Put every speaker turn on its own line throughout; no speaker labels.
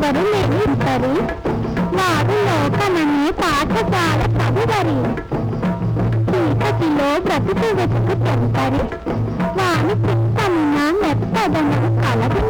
ఎవరు లేని వారు లోకమని పాఠశాల చదువరి. చీకటిలో బ్రతుకు వెతుకు తెంపరి. వారు చిత్తమున మెత్తదను కలదు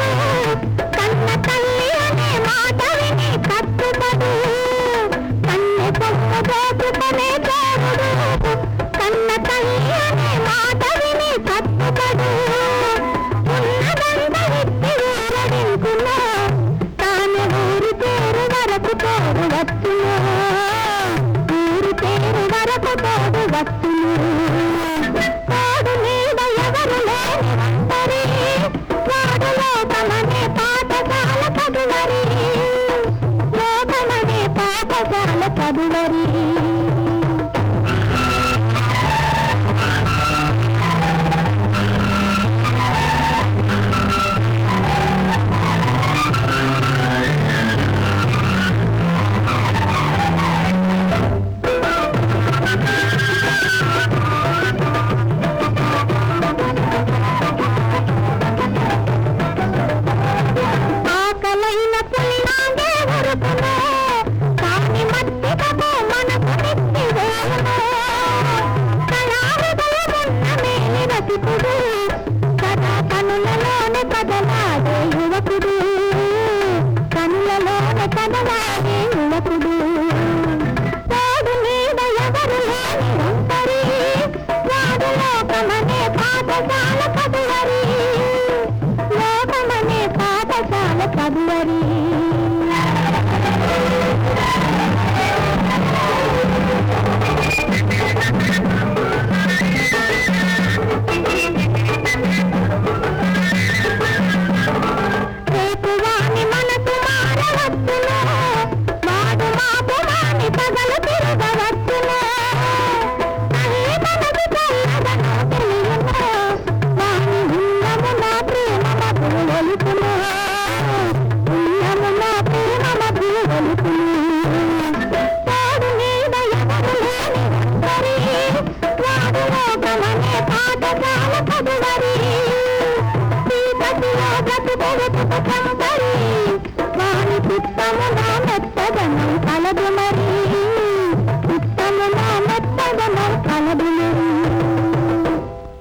Thank you. Bye. Thank you. Pablo Marie.